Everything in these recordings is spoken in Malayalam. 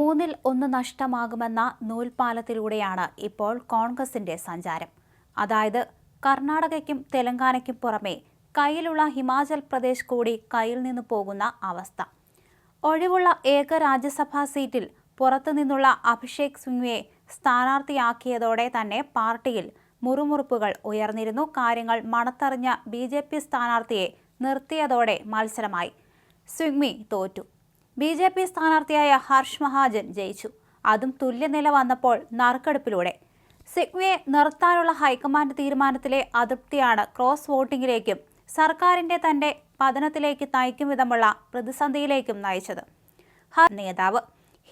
മൂന്നിൽ ഒന്ന് നഷ്ടമാകുമെന്ന നൂൽപാലത്തിലൂടെയാണ് ഇപ്പോൾ കോൺഗ്രസിന്റെ സഞ്ചാരം. അതായത് കർണാടകയ്ക്കും തെലങ്കാനയ്ക്കും പുറമെ കയ്യിലുള്ള ഹിമാചൽ പ്രദേശ് കൂടി കയ്യിൽ നിന്ന് പോകുന്ന അവസ്ഥ. ഒഴിവുള്ള ഏക രാജ്യസഭാ സീറ്റിൽ പുറത്തുനിന്നുള്ള അഭിഷേക് സിംഗ്വിയെ സ്ഥാനാർത്ഥിയാക്കിയതോടെ തന്നെ പാർട്ടിയിൽ മുറുമുറുപ്പുകൾ ഉയർന്നിരുന്നു. കാര്യങ്ങൾ മണത്തറിഞ്ഞ ബി ജെ പി സ്ഥാനാർത്ഥിയെ നിർത്തിയതോടെ മത്സരമായി. സിംഗ്മി തോറ്റു. ബി ജെ പി സ്ഥാനാർത്ഥിയായ ഹർഷ് മഹാജൻ ജയിച്ചു. അതും തുല്യനില വന്നപ്പോൾ നറുക്കെടുപ്പിലൂടെ. സിഗ്മിയെ നിർത്താനുള്ള ഹൈക്കമാൻഡ് തീരുമാനത്തിലെ അതൃപ്തിയാണ് ക്രോസ് വോട്ടിംഗിലേക്കും സർക്കാരിന്റെ തന്റെ പതനത്തിലേക്ക് നയിക്കും വിധമുള്ള പ്രതിസന്ധിയിലേക്കും നയിച്ചത്. ഹർ നേതാവ്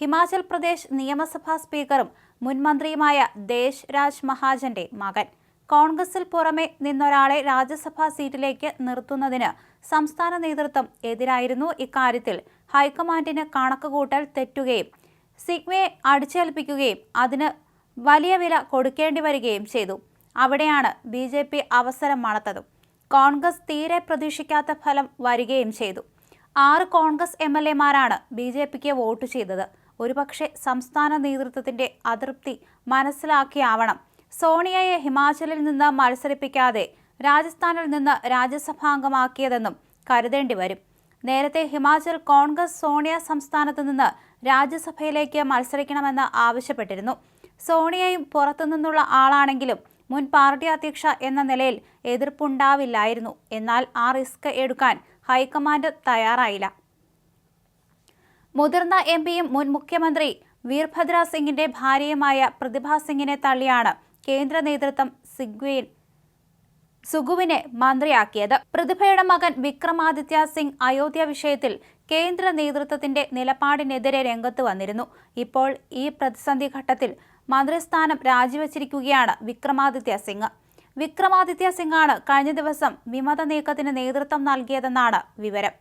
ഹിമാചൽ പ്രദേശ് നിയമസഭാ സ്പീക്കറും മുൻ മന്ത്രിയുമായ ദേശ് രാജ് മഹാജന്റെ മകൻ. കോൺഗ്രസിൽ പുറമെ നിന്നൊരാളെ രാജ്യസഭാ സീറ്റിലേക്ക് നിർത്തുന്നതിന് സംസ്ഥാന നേതൃത്വം എതിരായിരുന്നു ഇക്കാര്യത്തിൽ ഹൈക്കമാൻഡിന് കണക്കുകൂട്ടൽ തെറ്റുകയും സിഗ്മയെ അടിച്ചേൽപ്പിക്കുകയും അതിന് വലിയ വില കൊടുക്കേണ്ടി വരികയും ചെയ്തു. അവിടെയാണ് ബി ജെ പി അവസരം മണത്തതും. കോൺഗ്രസ് തീരെ പ്രതീക്ഷിക്കാത്ത ഫലം വരികയും ചെയ്തു. ആറ് കോൺഗ്രസ് എം എൽ എമാരാണ് ബി ജെ പിക്ക് വോട്ട് ചെയ്തത്. ഒരുപക്ഷെ സംസ്ഥാന നേതൃത്വത്തിന്റെ അതൃപ്തി മനസ്സിലാക്കിയാവണം. സോണിയയെ ഹിമാചലിൽ നിന്ന് മത്സരിപ്പിക്കാതെ രാജസ്ഥാനിൽ നിന്ന് രാജ്യസഭാംഗമാക്കിയതെന്നും കരുതേണ്ടി വരും. നേരത്തെ ഹിമാചൽ കോൺഗ്രസ് സോണിയ സംസ്ഥാനത്ത് നിന്ന് രാജ്യസഭയിലേക്ക് മത്സരിക്കണമെന്ന് ആവശ്യപ്പെട്ടിരുന്നു. സോണിയയും പുറത്തുനിന്നുള്ള ആളാണെങ്കിലും മുൻ പാർട്ടി അധ്യക്ഷ എന്ന നിലയിൽ എതിർപ്പുണ്ടാവില്ലായിരുന്നു. എന്നാൽ ആ റിസ്ക് എടുക്കാൻ ഹൈക്കമാൻഡ് തയ്യാറായില്ല. മുതിർന്ന എം പിയും മുൻ മുഖ്യമന്ത്രി വീർഭദ്ര സിംഗിന്റെ ഭാര്യയുമായ പ്രതിഭ സിംഗിനെ തള്ളിയാണ് കേന്ദ്ര നേതൃത്വം സിഗ്വീൻ സുഗുവിനെ മന്ത്രിയാക്കിയത്. പ്രതിഭയുടെ മകൻ വിക്രമാദിത്യ സിംഗ് അയോധ്യ വിഷയത്തിൽ കേന്ദ്ര നേതൃത്വത്തിന്റെ നിലപാടിനെതിരെ രംഗത്ത് വന്നിരുന്നു. ഇപ്പോൾ ഈ പ്രതിസന്ധി ഘട്ടത്തിൽ മന്ത്രിസ്ഥാനം രാജിവെച്ചിരിക്കുകയാണ് വിക്രമാദിത്യ സിംഗ്. വിക്രമാദിത്യ സിംഗാണ് കഴിഞ്ഞ ദിവസം വിമത നീക്കത്തിന് നേതൃത്വം നൽകിയതെന്നാണ് വിവരം.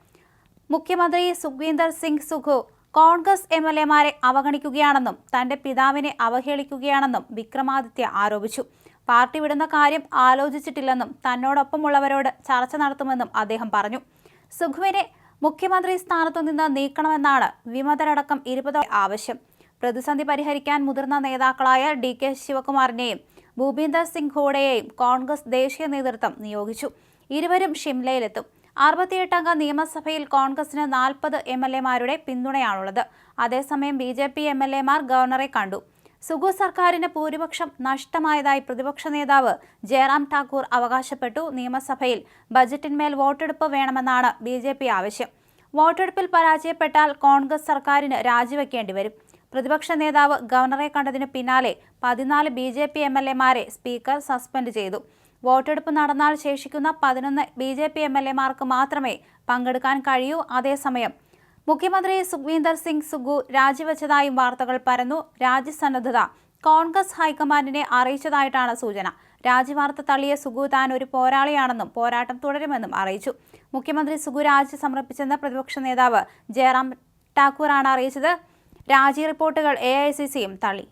മുഖ്യമന്ത്രി സുഖീന്ദർ സിംഗ് സുഖു കോൺഗ്രസ് എം എൽ എമാരെ അവഗണിക്കുകയാണെന്നും തന്റെ പിതാവിനെ അവഹേളിക്കുകയാണെന്നും വിക്രമാദിത്യ ആരോപിച്ചു. പാർട്ടി വിടുന്ന കാര്യം ആലോചിച്ചിട്ടില്ലെന്നും തന്നോടൊപ്പമുള്ളവരോട് ചർച്ച നടത്തുമെന്നും അദ്ദേഹം പറഞ്ഞു. സുഖുവിനെ മുഖ്യമന്ത്രി സ്ഥാനത്തു നിന്ന് നീക്കണമെന്നാണ് വിമതരടക്കം ഇരുപതോ ആവശ്യം. പ്രതിസന്ധി പരിഹരിക്കാൻ മുതിർന്ന നേതാക്കളായ ഡി കെ ശിവകുമാറിനെയും ഭൂപീന്ദർ സിംഗ് ഹൂഡയെയും കോൺഗ്രസ് ദേശീയ നേതൃത്വം നിയോഗിച്ചു. ഇരുവരും ഷിംലയിലെത്തും. അറുപത്തിയെട്ടംഗ നിയമസഭയിൽ കോൺഗ്രസിന് നാൽപ്പത് എം എൽ എമാരുടെ പിന്തുണയാണുള്ളത്. അതേസമയം B J P M L എമാർ ഗവർണറെ കണ്ടു. സുഗു സർക്കാരിന് ഭൂരിപക്ഷം നഷ്ടമായതായി പ്രതിപക്ഷ നേതാവ് ജയറാം ഠാക്കൂർ അവകാശപ്പെട്ടു. നിയമസഭയിൽ ബജറ്റിന്മേൽ വോട്ടെടുപ്പ് വേണമെന്നാണ് ബി ജെ പി ആവശ്യം. വോട്ടെടുപ്പിൽ പരാജയപ്പെട്ടാൽ കോൺഗ്രസ് സർക്കാരിന് രാജിവെക്കേണ്ടി വരും. പ്രതിപക്ഷ നേതാവ് ഗവർണറെ കണ്ടതിന് പിന്നാലെ പതിനാല് B J P M L എമാരെ സ്പീക്കർ സസ്പെൻഡ് ചെയ്തു. വോട്ടെടുപ്പ് നടന്നാൽ ശേഷിക്കുന്ന പതിനൊന്ന് B J P M L എമാർക്ക് മാത്രമേ പങ്കെടുക്കാൻ കഴിയൂ. അതേസമയം മുഖ്യമന്ത്രി സുഖ്വീന്ദർ സിംഗ് സുഗു രാജിവെച്ചതായും വാർത്തകൾ പരന്നു. രാജ്യസന്നദ്ധത കോൺഗ്രസ് ഹൈക്കമാൻഡിനെ അറിയിച്ചതായിട്ടാണ് സൂചന. രാജിവാർത്ത തള്ളിയ സുഗു താൻ ഒരു പോരാളിയാണെന്നും പോരാട്ടം തുടരുമെന്നും അറിയിച്ചു. മുഖ്യമന്ത്രി സുഗു രാജി സമർപ്പിച്ചെന്ന് പ്രതിപക്ഷ നേതാവ് ജയറാം ഠാക്കൂറാണ് അറിയിച്ചത്. രാജി റിപ്പോർട്ടുകൾ എ തള്ളി.